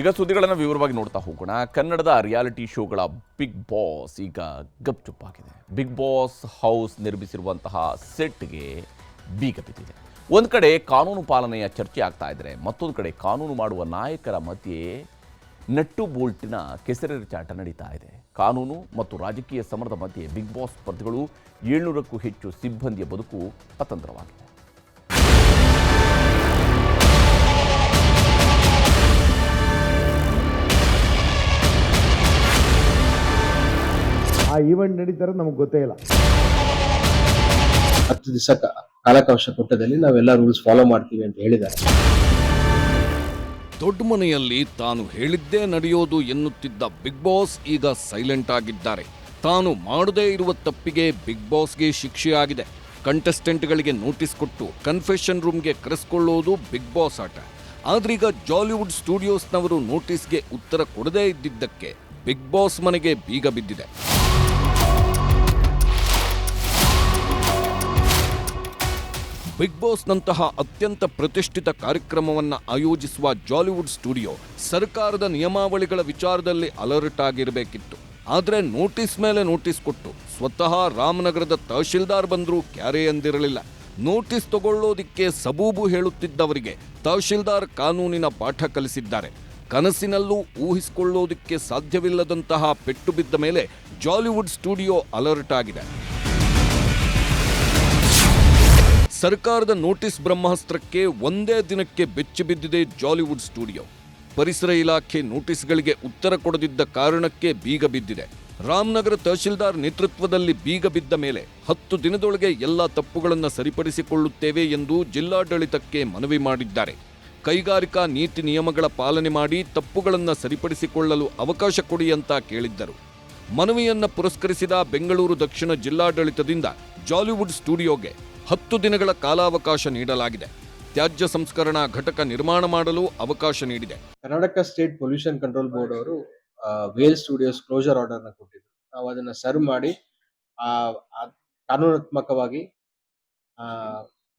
ಈಗ ಸುದ್ದಿಗಳನ್ನು ವಿವರವಾಗಿ ನೋಡ್ತಾ ಹೋಗೋಣ. ಕನ್ನಡದ ರಿಯಾಲಿಟಿ ಶೋಗಳ ಬಿಗ್ ಬಾಸ್ ಈಗ ಗಪ್ಚುಪ್ಪಾಗಿದೆ. ಬಿಗ್ ಬಾಸ್ ಹೌಸ್ ನಿರ್ಮಿಸಿರುವಂತಹ ಸೆಟ್ಗೆ ಬೀಗ ಬಿದ್ದಿದೆ. ಒಂದು ಕಡೆ ಕಾನೂನು ಪಾಲನೆಯ ಚರ್ಚೆ ಆಗ್ತಾ ಇದ್ರೆ ಮತ್ತೊಂದು ಕಡೆ ಕಾನೂನು ಮಾಡುವ ನಾಯಕರ ಮಧ್ಯೆ ನಟ್ಟು ಬೋಲ್ಟಿನ ಕೆಸರೆರಚಾಟ ನಡೀತಾ ಇದೆ. ಕಾನೂನು ಮತ್ತು ರಾಜಕೀಯ ಸಮರದ ಮಧ್ಯೆ ಬಿಗ್ ಬಾಸ್ ಸ್ಪರ್ಧಿಗಳು ಏಳ್ನೂರಕ್ಕೂ ಹೆಚ್ಚು ಸಿಬ್ಬಂದಿಯ ಬದುಕು ಅತಂತ್ರವಾಗಿದೆ. ಈವೆಂಟ್ ನಡೀತಾರೆ ನಮಗೆ ಗೊತ್ತೇ ಇಲ್ಲ. ಹತ್ತು ದಿವಸ ಕಾಲಕಾಶ ಕೊಟ್ಟದಲ್ಲಿ ನಾವೆಲ್ಲ ರೂಲ್ಸ್ ಫಾಲೋ ಮಾಡ್ತೀವಿ ಅಂತ ಹೇಳಿದ್ದಾರೆ. ದೊಡ್ಡ ಮನೆಯಲ್ಲಿ ತಾನು ಹೇಳಿದ್ದೇ ನಡೆಯೋದು ಎನ್ನುತ್ತಿದ್ದ ಬಿಗ್ ಬಾಸ್ ಈಗ ಸೈಲೆಂಟ್ ಆಗಿದ್ದಾರೆ. ತಾನು ಮಾಡದೇ ಇರುವ ತಪ್ಪಿಗೆ ಬಿಗ್ ಬಾಸ್ಗೆ ಶಿಕ್ಷೆಯಾಗಿದೆ. ಕಂಟೆಸ್ಟೆಂಟ್ಗಳಿಗೆ ನೋಟಿಸ್ ಕೊಟ್ಟು ಕನ್ಫೆಷನ್ ರೂಮ್ಗೆ ಕರೆಸ್ಕೊಳ್ಳೋದು ಬಿಗ್ ಬಾಸ್ ಆಟ. ಆದ್ರೀಗ ಜಾಲಿವುಡ್ ಸ್ಟುಡಿಯೋಸ್ನವರು ನೋಟಿಸ್ಗೆ ಉತ್ತರ ಕೊಡದೇ ಇದ್ದಿದ್ದಕ್ಕೆ ಬಿಗ್ ಬಾಸ್ ಮನೆಗೆ ಬೀಗ ಬಿದ್ದಿದೆ. ಬಿಗ್ ಬಾಸ್ನಂತಹ ಅತ್ಯಂತ ಪ್ರತಿಷ್ಠಿತ ಕಾರ್ಯಕ್ರಮವನ್ನ ಆಯೋಜಿಸುವ ಜಾಲಿವುಡ್ ಸ್ಟುಡಿಯೋ ಸರ್ಕಾರದ ನಿಯಮಾವಳಿಗಳ ವಿಚಾರದಲ್ಲಿ ಅಲರ್ಟ್ ಆಗಿರಬೇಕಿತ್ತು. ಆದರೆ ನೋಟಿಸ್ ಮೇಲೆ ನೋಟಿಸ್ ಕೊಟ್ಟು ಸ್ವತಃ ರಾಮನಗರದ ತಹಶೀಲ್ದಾರ್ ಬಂದರೂ ಕ್ಯಾರೆ ಎಂದಿರಲಿಲ್ಲ. ನೋಟಿಸ್ ತಗೊಳ್ಳೋದಿಕ್ಕೆ ಸಬೂಬು ಹೇಳುತ್ತಿದ್ದವರಿಗೆ ತಹಶೀಲ್ದಾರ್ ಕಾನೂನಿನ ಪಾಠ ಕಲಿಸಿದ್ದಾರೆ. ಕನಸಿನಲ್ಲೂ ಊಹಿಸಿಕೊಳ್ಳೋದಿಕ್ಕೆ ಸಾಧ್ಯವಿಲ್ಲದಂತಹ ಪೆಟ್ಟು ಬಿದ್ದ ಮೇಲೆ ಜಾಲಿವುಡ್ ಸ್ಟುಡಿಯೋ ಅಲರ್ಟ್ ಆಗಿದೆ. ಸರ್ಕಾರದ ನೋಟಿಸ್ ಬ್ರಹ್ಮಾಸ್ತ್ರಕ್ಕೆ ಒಂದೇ ದಿನಕ್ಕೆ ಬೆಚ್ಚಿ ಬಿದ್ದಿದೆ ಜಾಲಿವುಡ್ ಸ್ಟುಡಿಯೋ. ಪರಿಸರ ಇಲಾಖೆ ನೋಟಿಸ್ಗಳಿಗೆ ಉತ್ತರ ಕೊಡದಿದ್ದ ಕಾರಣಕ್ಕೆ ಬೀಗ ಬಿದ್ದಿದೆ. ರಾಮನಗರ ತಹಶೀಲ್ದಾರ್ ನೇತೃತ್ವದಲ್ಲಿ ಬೀಗ ಬಿದ್ದ ಮೇಲೆ ಹತ್ತು ದಿನದೊಳಗೆ ಎಲ್ಲ ತಪ್ಪುಗಳನ್ನು ಸರಿಪಡಿಸಿಕೊಳ್ಳುತ್ತೇವೆ ಎಂದು ಜಿಲ್ಲಾಡಳಿತಕ್ಕೆ ಮನವಿ ಮಾಡಿದ್ದಾರೆ. ಕೈಗಾರಿಕಾ ನೀತಿ ನಿಯಮಗಳ ಪಾಲನೆ ಮಾಡಿ ತಪ್ಪುಗಳನ್ನು ಸರಿಪಡಿಸಿಕೊಳ್ಳಲು ಅವಕಾಶ ಕೊಡಿ ಅಂತ ಕೇಳಿದ್ದರು. ಮನವಿಯನ್ನು ಪುರಸ್ಕರಿಸಿದ ಬೆಂಗಳೂರು ದಕ್ಷಿಣ ಜಿಲ್ಲಾಡಳಿತದಿಂದ ಜಾಲಿವುಡ್ ಸ್ಟುಡಿಯೋಗೆ ಹತ್ತು ದಿನಗಳ ಕಾಲಾವಕಾಶ ನೀಡಲಾಗಿದೆ. ತ್ಯಾಜ್ಯ ಸಂಸ್ಕರಣಾ ಘಟಕ ನಿರ್ಮಾಣ ಮಾಡಲು ಅವಕಾಶ ನೀಡಿದೆ. Karnataka state pollution control board ಅವರು ವೇಲ್ ಸ್ಟುಡಿಯೋಸ್ ಕ್ಲೋಸರ್ ಆರ್ಡರ್ನ ಕೊಟ್ಟಿದ್ರು. ನಾವು ಅದನ್ನ ಸರ್ವ್ ಮಾಡಿ, ಆ ಕಾನೂನಾತ್ಮಕವಾಗಿ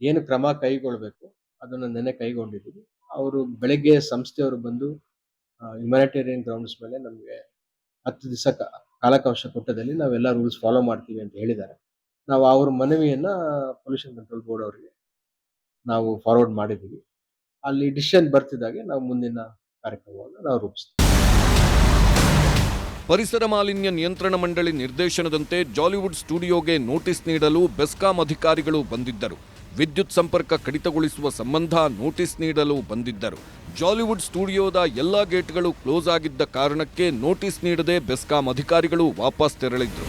ಏನು ಕ್ರಮ ಕೈಗೊಳ್ಬೇಕು, ಅದನ್ನ ನೆನೆ ಕೈಗೊಂಡಿದ್ದೀವಿ. ಅವರು ಬೆಳಗ್ಗೆ ಸಂಸ್ಥೆಯವರು ಬಂದು ಹ್ಯುಮ್ಯಾನಿಟೇರಿಯನ್ ಗ್ರೌಂಡ್ಸ್ ಮೇಲೆ ನಮಗೆ ಹತ್ತು ದಿವಸ ಕಾಲಾವಕಾಶ ಕೊಟ್ಟದಲ್ಲಿ ನಾವೆಲ್ಲ ರೂಲ್ಸ್ ಫಾಲೋ ಮಾಡ್ತೀವಿ ಅಂತ ಹೇಳಿದ್ದಾರೆ. ನಾವು ಅವ್ರ ಮನವಿಯನ್ನ ಪೊಲ್ಯೂಷನ್ ಕಂಟ್ರೋಲ್ ಬೋರ್ಡ್ ಅವರಿಗೆ ನಾವು ಫಾರ್ವರ್ಡ್ ಮಾಡಿದ್ದೀವಿ. ಅಲ್ಲಿ ಡಿಸಿಷನ್ ಬರ್ತಿದ್ದಾಗೆ ನಾವು ಮುಂದಿನ ಕಾರ್ಯಕ್ರಮವನ್ನು ನಾವು ರೂಪಿಸ್ತೀವಿ. ಪರಿಸರ ಮಾಲಿನ್ಯ ನಿಯಂತ್ರಣ ಮಂಡಳಿ ನಿರ್ದೇಶನದಂತೆ ಜಾಲಿವುಡ್ ಸ್ಟುಡಿಯೋಗೆ ನೋಟಿಸ್ ನೀಡಲು ಬೆಸ್ಕಾಂ ಅಧಿಕಾರಿಗಳು ಬಂದಿದ್ದರು. ವಿದ್ಯುತ್ ಸಂಪರ್ಕ ಕಡಿತಗೊಳಿಸುವ ಸಂಬಂಧ ನೋಟಿಸ್ ನೀಡಲು ಬಂದಿದ್ದರು. ಜಾಲಿವುಡ್ ಸ್ಟುಡಿಯೋದ ಎಲ್ಲಾ ಗೇಟ್ಗಳು ಕ್ಲೋಸ್ ಆಗಿದ್ದ ಕಾರಣಕ್ಕೆ ನೋಟಿಸ್ ನೀಡದೆ ಬೆಸ್ಕಾಂ ಅಧಿಕಾರಿಗಳು ವಾಪಸ್ ತೆರಳಿದ್ರು.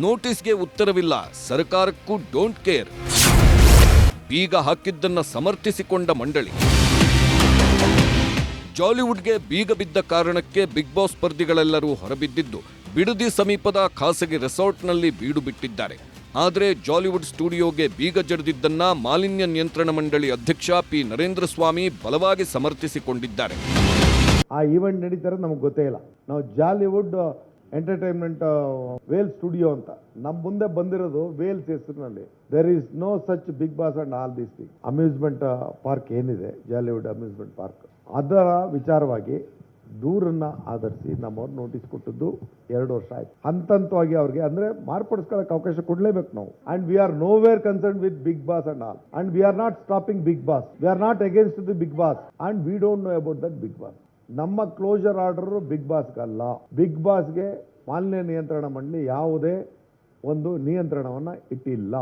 ನೋಟಿಸ್ಗೆ ಉತ್ತರವಿಲ್ಲ. ಸರ್ಕಾರಕ್ಕೂ ಡೋಂಟ್ ಕೇರ್ ಬೀಗ ಹಾಕಿದ್ದನ್ನ ಸಮರ್ಥಿಸಿಕೊಂಡ ಮಂಡಳಿ. ಜಾಲಿವುಡ್ಗೆ ಬೀಗ ಬಿದ್ದ ಕಾರಣಕ್ಕೆ ಬಿಗ್ ಬಾಸ್ ಸ್ಪರ್ಧಿಗಳೆಲ್ಲರೂ ಹೊರಬಿದ್ದಿದ್ದು, ಬಿಡದಿ ಸಮೀಪದ ಖಾಸಗಿ ರೆಸಾರ್ಟ್ನಲ್ಲಿ ಬೀಡು ಬಿಟ್ಟಿದ್ದಾರೆ. ಆದರೆ ಜಾಲಿವುಡ್ ಸ್ಟುಡಿಯೋಗೆ ಬೀಗ ಜಡಿದಿದ್ದನ್ನ ಮಾಲಿನ್ಯ ನಿಯಂತ್ರಣ ಮಂಡಳಿ ಅಧ್ಯಕ್ಷ ಪಿ. ನರೇಂದ್ರ ಸ್ವಾಮಿ ಬಲವಾಗಿ ಸಮರ್ಥಿಸಿಕೊಂಡಿದ್ದಾರೆ. ಆ ಈವೆಂಟ್ ನಡೀತಾರೆ ನಮಗೆ ಗೊತ್ತೇ ಇಲ್ಲ. ನಾವು ಜಾಲಿವುಡ್ ಎಂಟರ್ಟೈನ್ಮೆಂಟ್ ವೇಲ್ ಸ್ಟುಡಿಯೋ ಅಂತ. ನಮ್ಮ ಮುಂದೆ ಬಂದಿರೋದು ವೇಲ್ಸ್ ಹೆಸರಿನಲ್ಲಿ. There is no such big boss and all these thing amusement park ಏನಿದೆ? ಜಾಲಿವುಡ್ ಅಮ್ಯೂಸ್ಮೆಂಟ್ ಪಾರ್ಕ್ ಅದರ ವಿಚಾರವಾಗಿ ದೂರನ್ನ ಆಧರಿಸಿ ನಮ್ಮವ್ರು ನೋಟಿಸ್ ಕೊಟ್ಟಿದ್ದು ಎರಡು ವರ್ಷ ಆಯ್ತು. ಹಂತ ಹಂತವಾಗಿ ಅವ್ರಿಗೆ ಅಂದ್ರೆ ಮಾರ್ಪಡಿಸ್ಕೊಳ್ಳೋಕೆ ಅವಕಾಶ ಕೊಡಲೇಬೇಕು ನಾವು. And we are nowhere concern with big boss and all and we are not stopping big boss we are not against the big boss and we don't know about that big boss ನಮ್ಮ closure order big ಬಾಸ್ಗಲ್ಲ big ಬಾಸ್ಗೆ ಮಾಲಿನ್ಯ ನಿಯಂತ್ರಣ ಮಂಡಳಿ ಯಾವುದೇ ಒಂದು ನಿಯಂತ್ರಣವನ್ನು ಇಟ್ಟಿಲ್ಲ.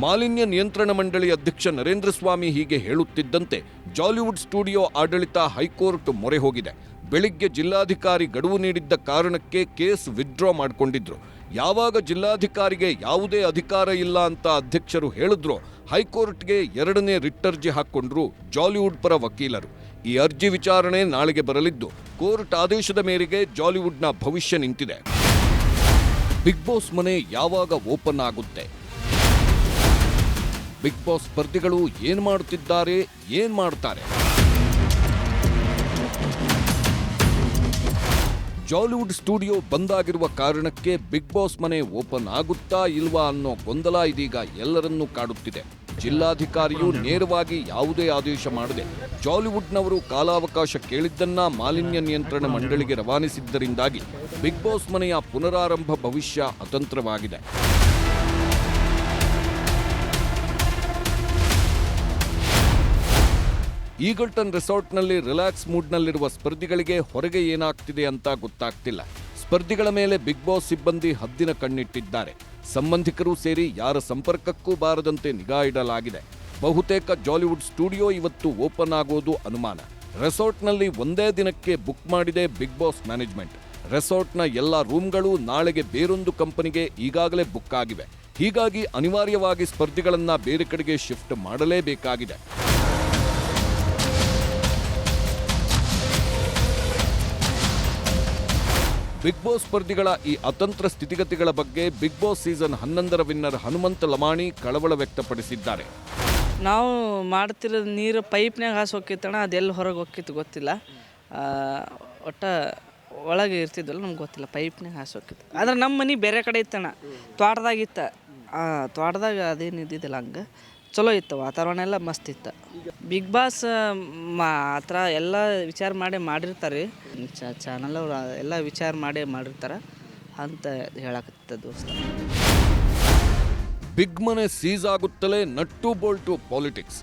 ಮಾಲಿನ್ಯ ನಿಯಂತ್ರಣ ಮಂಡಳಿ ಅಧ್ಯಕ್ಷ ನರೇಂದ್ರ ಸ್ವಾಮಿ ಹೀಗೆ ಹೇಳುತ್ತಿದ್ದಂತೆ ಜಾಲಿವುಡ್ ಸ್ಟುಡಿಯೋ ಆಡಳಿತ ಹೈಕೋರ್ಟ್ ಮೊರೆ ಹೋಗಿದೆ. ಬೆಳಿಗ್ಗೆ ಜಿಲ್ಲಾಧಿಕಾರಿ ಗಡುವು ನೀಡಿದ್ದ ಕಾರಣಕ್ಕೆ ಕೇಸ್ ವಿತ್ಡ್ರಾ ಮಾಡಿಕೊಂಡಿದ್ರು. ಯಾವಾಗ ಜಿಲ್ಲಾಧಿಕಾರಿಗೆ ಯಾವುದೇ ಅಧಿಕಾರ ಇಲ್ಲ ಅಂತ ಅಧ್ಯಕ್ಷರು ಹೇಳಿದ್ರು, ಹೈಕೋರ್ಟ್ಗೆ ಎರಡನೇ ರಿಟ್ ಅರ್ಜಿ ಹಾಕ್ಕೊಂಡ್ರು ಜಾಲಿವುಡ್ ಪರ ವಕೀಲರು. ಈ ಅರ್ಜಿ ವಿಚಾರಣೆ ನಾಳೆಗೆ ಬರಲಿದ್ದು, ಕೋರ್ಟ್ ಆದೇಶದ ಮೇರೆಗೆ ಜಾಲಿವುಡ್ನ ಭವಿಷ್ಯ ನಿಂತಿದೆ. ಬಿಗ್ ಬಾಸ್ ಮನೆ ಯಾವಾಗ ಓಪನ್ ಆಗುತ್ತೆ? ಬಿಗ್ ಬಾಸ್ ಸ್ಪರ್ಧಿಗಳು ಏನು ಮಾಡುತ್ತಿದ್ದಾರೆ ಏನು ಮಾಡ್ತಾರೆ? ಜಾಲಿವುಡ್ ಸ್ಟುಡಿಯೋ ಬಂದಾಗಿರುವ ಕಾರಣಕ್ಕೆ ಬಿಗ್ ಬಾಸ್ ಮನೆ ಓಪನ್ ಆಗುತ್ತಾ ಇಲ್ವಾ ಅನ್ನೋ ಗೊಂದಲ ಇದೀಗ ಎಲ್ಲರನ್ನೂ ಕಾಡುತ್ತಿದೆ. ಜಿಲ್ಲಾಧಿಕಾರಿಯು ನೇರವಾಗಿ ಯಾವುದೇ ಆದೇಶ ಮಾಡದೆ ಜಾಲಿವುಡ್ನವರು ಕಾಲಾವಕಾಶ ಕೇಳಿದ್ದನ್ನ ಮಾಲಿನ್ಯ ನಿಯಂತ್ರಣ ಮಂಡಳಿಗೆ ರವಾನಿಸಿದ್ದರಿಂದಾಗಿ ಬಿಗ್ ಬಾಸ್ ಮನೆಯ ಪುನರಾರಂಭ ಭವಿಷ್ಯ ಅತಂತ್ರವಾಗಿದೆ. ಈಗಲ್ಟನ್ ರೆಸಾರ್ಟ್ನಲ್ಲಿ ರಿಲ್ಯಾಕ್ಸ್ ಮೂಡ್ನಲ್ಲಿರುವ ಸ್ಪರ್ಧಿಗಳಿಗೆ ಹೊರಗೆ ಏನಾಗ್ತಿದೆ ಅಂತ ಗೊತ್ತಾಗ್ತಿಲ್ಲ. ಸ್ಪರ್ಧಿಗಳ ಮೇಲೆ ಬಿಗ್ ಬಾಸ್ ಸಿಬ್ಬಂದಿ ಹದ್ದಿನ ಕಣ್ಣಿಟ್ಟಿದ್ದಾರೆ. ಸಂಬಂಧಿಕರು ಸೇರಿ ಯಾರ ಸಂಪರ್ಕಕ್ಕೂ ಬಾರದಂತೆ ನಿಗಾ ಇಡಲಾಗಿದೆ. ಬಹುತೇಕ ಜಾಲಿವುಡ್ ಸ್ಟುಡಿಯೋ ಇವತ್ತು ಓಪನ್ ಆಗೋದು ಅನುಮಾನ. ರೆಸಾರ್ಟ್ನಲ್ಲಿ ಒಂದೇ ದಿನಕ್ಕೆ ಬುಕ್ ಮಾಡಿದೆ ಬಿಗ್ ಬಾಸ್ ಮ್ಯಾನೇಜ್ಮೆಂಟ್. ರೆಸಾರ್ಟ್ನ ಎಲ್ಲ ರೂಮ್ಗಳು ನಾಳೆಗೆ ಬೇರೊಂದು ಕಂಪನಿಗೆ ಈಗಾಗಲೇ ಬುಕ್ ಆಗಿವೆ. ಹೀಗಾಗಿ ಅನಿವಾರ್ಯವಾಗಿ ಸ್ಪರ್ಧಿಗಳನ್ನು ಬೇರೆ ಕಡೆಗೆ ಶಿಫ್ಟ್ ಮಾಡಲೇಬೇಕಾಗಿದೆ. ಬಿಗ್ ಬಾಸ್ ಸ್ಪರ್ಧಿಗಳ ಈ ಅತಂತ್ರ ಸ್ಥಿತಿಗತಿಗಳ ಬಗ್ಗೆ ಬಿಗ್ ಬಾಸ್ ಸೀಸನ್ ಹನ್ನೊಂದರ ವಿನ್ನರ್ ಹನುಮಂತ ಲಮಾಣಿ ಕಳವಳ ವ್ಯಕ್ತಪಡಿಸಿದ್ದಾರೆ. ನಾವು ಮಾಡ್ತಿರೋ ನೀರು ಪೈಪ್ನಾಗ ಹಾಸು ಹೋಗಿತ್ತಣ ಅದೆಲ್ಲಿ ಹೊರಗೆ ಹೋಗಿತ್ತು ಗೊತ್ತಿಲ್ಲ. ಒಟ್ಟು ಒಳಗೆ ಇರ್ತಿದ್ವಲ್ಲ ನಮ್ಗೆ ಗೊತ್ತಿಲ್ಲ ಪೈಪ್ನಾಗ ಹಾಸು ಹೋಗಿತ್ತು ಆದ್ರೆ ನಮ್ಮ ಮನೆ ಬೇರೆ ಕಡೆ ಇತ್ತಣ್ಣ ತೋಟದಾಗಿತ್ತ ತೋಟದಾಗ ಅದೇನು ಇದ್ದಿದ್ದಿಲ್ಲ ಹಂಗೆ. ಚಲೋ ಇತ್ತು, ವಾತಾವರಣ ಎಲ್ಲ ಮಸ್ತ್ ಇತ್ತು. ಬಿಗ್ ಬಾಸ್, ಮಾ, ಆ ಥರ ಎಲ್ಲ ವಿಚಾರ ಮಾಡಿ ಮಾಡಿರ್ತಾರೆ. ಚಾನಲ್ ಅವ್ರು ಎಲ್ಲ ವಿಚಾರ ಮಾಡಿ ಮಾಡಿರ್ತಾರೆ ಅಂತ ಹೇಳಕತ್ತ ದೋಸ್ತ. ಬಿಗ್ ಮನೆ ಸೀಸ್ ಆಗುತ್ತಲೇ ನಟ್ಟು ಬೋಲ್ಟು ಪಾಲಿಟಿಕ್ಸ್.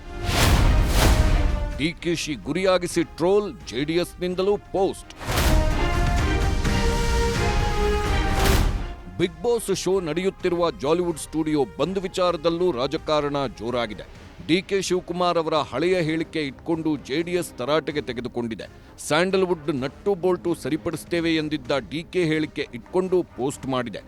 ಡಿಕೆಶಿ ಗುರಿಯಾಗಿಸಿ ಟ್ರೋಲ್ ಜೆಡಿಎಸ್ನಿಂದಲೂ ಪೋಸ್ಟ್. ಬಿಗ್ ಬಾಸ್ ಶೋ ನಡೆಯುತ್ತಿರುವ ಜಾಲಿವುಡ್ ಸ್ಟುಡಿಯೋ ಬಂದ್ ವಿಚಾರದಲ್ಲೂ ರಾಜಕಾರಣ ಜೋರಾಗಿದೆ. ಡಿಕೆ ಶಿವಕುಮಾರ್ ಅವರ ಹಳೆಯ ಹೇಳಿಕೆ ಇಟ್ಕೊಂಡು ಜೆಡಿಎಸ್ ತರಾಟೆಗೆ ತೆಗೆದುಕೊಂಡಿದೆ. ಸ್ಯಾಂಡಲ್ವುಡ್ ನಟ್ಟು ಬೋಲ್ಟು ಸರಿಪಡಿಸ್ತೇವೆ ಎಂದಿದ್ದ ಡಿಕೆ ಹೇಳಿಕೆ ಇಟ್ಕೊಂಡು ಪೋಸ್ಟ್ ಮಾಡಿದೆ.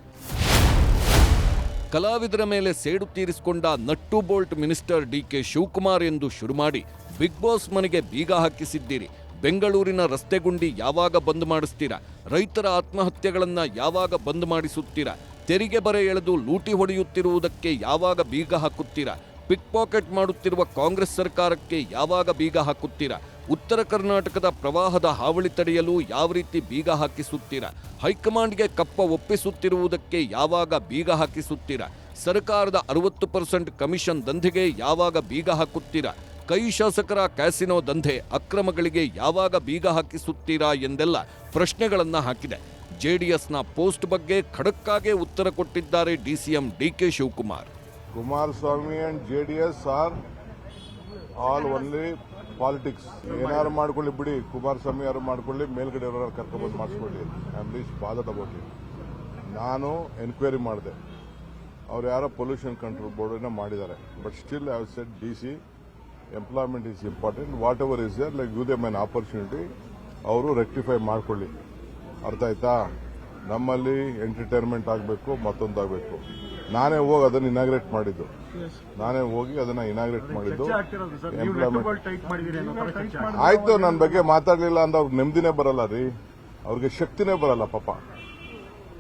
ಕಲಾವಿದರ ಮೇಲೆ ಸೇಡು ತೀರಿಸಿಕೊಂಡ nut bolt minister D K Shivakumar ಎಂದು ಶುರು ಮಾಡಿ, ಬಿಗ್ ಬಾಸ್ ಮನೆಗೆ ಬೀಗ ಹಾಕಿಸಿದ್ದೀರಿ. ಬೆಂಗಳೂರಿನ ರಸ್ತೆ ಗುಂಡಿ ಯಾವಾಗ ಬಂದ್ ಮಾಡಿಸ್ತೀರಾ? ರೈತರ ಆತ್ಮಹತ್ಯೆಗಳನ್ನು ಯಾವಾಗ ಬಂದ್ ಮಾಡಿಸುತ್ತೀರಾ? ತೆರಿಗೆ ಬರೆ ಎಳೆದು ಲೂಟಿ ಹೊಡೆಯುತ್ತಿರುವುದಕ್ಕೆ ಯಾವಾಗ ಬೀಗ ಹಾಕುತ್ತೀರಾ? ಪಿಕ್ ಪಾಕೆಟ್ ಮಾಡುತ್ತಿರುವ ಕಾಂಗ್ರೆಸ್ ಸರ್ಕಾರಕ್ಕೆ ಯಾವಾಗ ಬೀಗ ಹಾಕುತ್ತೀರಾ? ಉತ್ತರ ಕರ್ನಾಟಕದ ಪ್ರವಾಹದ ಹಾವಳಿ ತಡೆಯಲು ಯಾವ ರೀತಿ ಬೀಗ ಹಾಕಿಸುತ್ತೀರಾ? ಹೈಕಮಾಂಡ್ಗೆ ಕಪ್ಪ ಒಪ್ಪಿಸುತ್ತಿರುವುದಕ್ಕೆ ಯಾವಾಗ ಬೀಗ ಹಾಕಿಸುತ್ತೀರಾ? ಸರ್ಕಾರದ ಅರವತ್ತು ಪರ್ಸೆಂಟ್ ಕಮಿಷನ್ ದಂಧೆಗೆ ಯಾವಾಗ ಬೀಗ ಹಾಕುತ್ತೀರಾ? ಕೈ ಶಾಸಕರ ಕ್ಯಾಸಿನೋ ದಂಧೆ ಅಕ್ರಮಗಳಿಗೆ ಯಾವಾಗ ಬೀಗ ಹಾಕಿಸುತ್ತೀರಾ ಎಂದೆಲ್ಲ ಪ್ರಶ್ನೆಗಳನ್ನು ಹಾಕಿದೆ. ಜೆಡಿಎಸ್ನ ಪೋಸ್ಟ್ ಬಗ್ಗೆ ಖಡಕ್ಕಾಗೆ ಉತ್ತರ ಕೊಟ್ಟಿದ್ದಾರೆ D C M D K Shivakumar. Kumaraswamy and J D S are all only politics ಏನಾದ್ರು ಮಾಡ್ಕೊಳ್ಳಿ ಬಿಡಿ, ಕುಮಾರಸ್ವಾಮಿ ಯಾರು ಮಾಡ್ಕೊಳ್ಳಿ, ಮೇಲ್ಗಡೆ ಕರ್ಕೊಂಡ್ಬಂದು ಮಾಡಿಸ್ಕೊಳ್ಳಿ. ಐ ಆಮ್ ಲೀಸ್ಟ್ ಇಟ್ ನಾನು ಎನ್ಕ್ವೈರಿ ಮಾಡಿದೆ. ಅವ್ರು ಯಾರೋ ಪೊಲ್ಯೂಷನ್ ಕಂಟ್ರೋಲ್ ಬೋರ್ಡನ್ನ ಮಾಡಿದ್ದಾರೆ. But still I said D C employment is important whatever is your like you them an opportunity ಅವರು ರೆಕ್ಟಿಫೈ ಮಾಡಿಕೊಳ್ಳಿ. ಅರ್ಥ ಆಯ್ತಾ? ನಮ್ಮಲ್ಲಿ ಎಂಟರ್ಟೈನ್ಮೆಂಟ್ ಆಗಬೇಕು, ಮತ್ತೊಂದು ಆಗಬೇಕು. ನಾನೇ ಹೋಗಿ ಅದನ್ನ ಇನಾಗ್ರೇಟ್ ಮಾಡಿದ್ದು. ನಾನೇ ಹೋಗಿ ಅದನ್ನ ಇನಾಗ್ರೇಟ್ ಮಾಡಿದ್ದು. ಆಯ್ತು ನನ್ನ ಬಗ್ಗೆ ಮಾತಾಡಲಿಲ್ಲ ಅಂದ್ರೆ ಅವ್ರಿಗೆ ನೆಮ್ಮದಿನೇ ಬರಲ್ಲ ರೀ. ಅವ್ರಿಗೆ ಶಕ್ತಿನೇ ಬರಲ್ಲ ಪಾಪ.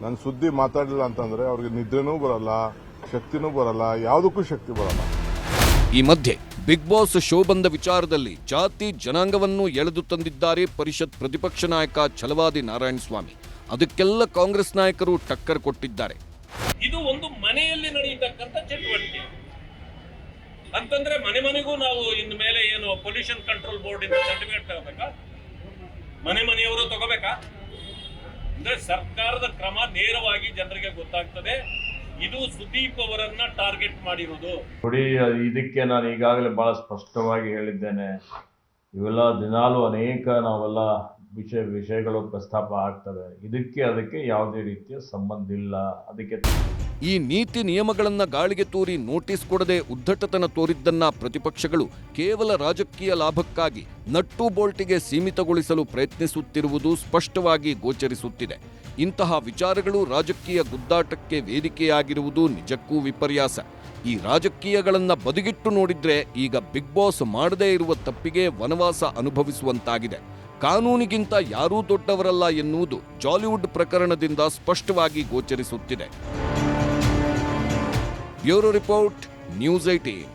ನನ್ನ ಸುದ್ದಿ ಮಾತಾಡಲಿಲ್ಲ ಅಂತಂದ್ರೆ ಅವ್ರಿಗೆ ನಿದ್ರೆನೂ ಬರಲ್ಲ ಶಕ್ತಿನೂ ಬರಲ್ಲ ಯಾವುದಕ್ಕೂ ಶಕ್ತಿ ಬರಲ್ಲ. ಈ ಮಧ್ಯೆ ಬಿಗ್ ಬಾಸ್ ಶೋ ಬಂದ ವಿಚಾರದಲ್ಲಿ ಜಾತಿ ಜನಾಂಗವನ್ನು ಎಳೆದು ತಂದಿದ್ದಾರೆ ಪರಿಷತ್ ಪ್ರತಿಪಕ್ಷ ನಾಯಕ ಛಲವಾದಿ ನಾರಾಯಣಸ್ವಾಮಿ. ಅದಕ್ಕೆಲ್ಲ ಕಾಂಗ್ರೆಸ್ ನಾಯಕರು ಟಕ್ಕರ್ ಕೊಟ್ಟಿದ್ದಾರೆ. ಇದು ಒಂದು ಮನೆಯಲ್ಲಿ ನಡೆಯತಕ್ಕಂಥ ಚಟುವಟಿಕೆ. ಅಂತಂದ್ರೆ ಮನೆ ಮನೆಗೂ ನಾವು ಇನ್ ಮೇಲೆ ಏನು ಪೊಲ್ಯೂಷನ್ ಕಂಟ್ರೋಲ್ ಬೋರ್ಡ್ ಇಂದ ಸರ್ಟಿಫಿಕೇಟ್ ತಗೋಬೇಕಾ? ಮನೆ ಮನೆಯವರು ತಗೋಬೇಕಾ? ಅಂದ್ರೆ ಸರ್ಕಾರದ ಕ್ರಮ ನೇರವಾಗಿ ಜನರಿಗೆ ಗೊತ್ತಾಗ್ತದೆ. ಇದು ಸುದೀಪ್ ಅವರನ್ನ ಟಾರ್ಗೆಟ್ ಮಾಡಿರುವುದು ನೋಡಿ ಇದಕ್ಕೆ ನಾನು ಈಗಾಗಲೇ ಬಹಳ ಸ್ಪಷ್ಟವಾಗಿ ಹೇಳಿದ್ದೇನೆ. ಇವೆಲ್ಲ ದಿನಾಲು ಅನೇಕ ನಾವೆಲ್ಲ ವಿಷಯ, ವಿಷಯಗಳು ಪ್ರಸ್ತಾಪ ಆಗ್ತವೆ. ಇದಕ್ಕೆ ಅದಕ್ಕೆ ಯಾವುದೇ ರೀತಿಯ ಸಂಬಂಧ ಇಲ್ಲ. ಅದಕ್ಕೆ ಈ ನೀತಿ ನಿಯಮಗಳನ್ನ ಗಾಳಿಗೆ ತೂರಿ ನೋಟಿಸ್ ಕೊಡದೆ ಉದ್ದಟತನ ತೋರಿದ್ದನ್ನ ಪ್ರತಿಪಕ್ಷಗಳು ಕೇವಲ ರಾಜಕೀಯ ಲಾಭಕ್ಕಾಗಿ ನಟ್ಟು ಬೋಲ್ಟಿಗೆ ಸೀಮಿತಗೊಳಿಸಲು ಪ್ರಯತ್ನಿಸುತ್ತಿರುವುದು ಸ್ಪಷ್ಟವಾಗಿ ಗೋಚರಿಸುತ್ತಿದೆ. ಇಂತಹ ವಿಚಾರಗಳು ರಾಜಕೀಯ ಗುದ್ದಾಟಕ್ಕೆ ವೇದಿಕೆಯಾಗಿರುವುದು ನಿಜಕ್ಕೂ ವಿಪರ್ಯಾಸ. ಈ ರಾಜಕೀಯಗಳನ್ನು ಬದಿಗಿಟ್ಟು ನೋಡಿದ್ರೆ ಈಗ ಬಿಗ್ ಬಾಸ್ ಮಾಡದೇ ಇರುವ ತಪ್ಪಿಗೆ ವನವಾಸ ಅನುಭವಿಸುವಂತಾಗಿದೆ. ಕಾನೂನಿಗಿಂತ ಯಾರೂ ದೊಡ್ಡವರಲ್ಲ ಎನ್ನುವುದು ಜಾಲಿವುಡ್ ಪ್ರಕರಣದಿಂದ ಸ್ಪಷ್ಟವಾಗಿ ಗೋಚರಿಸುತ್ತಿದೆ. Bureau report, news eighteen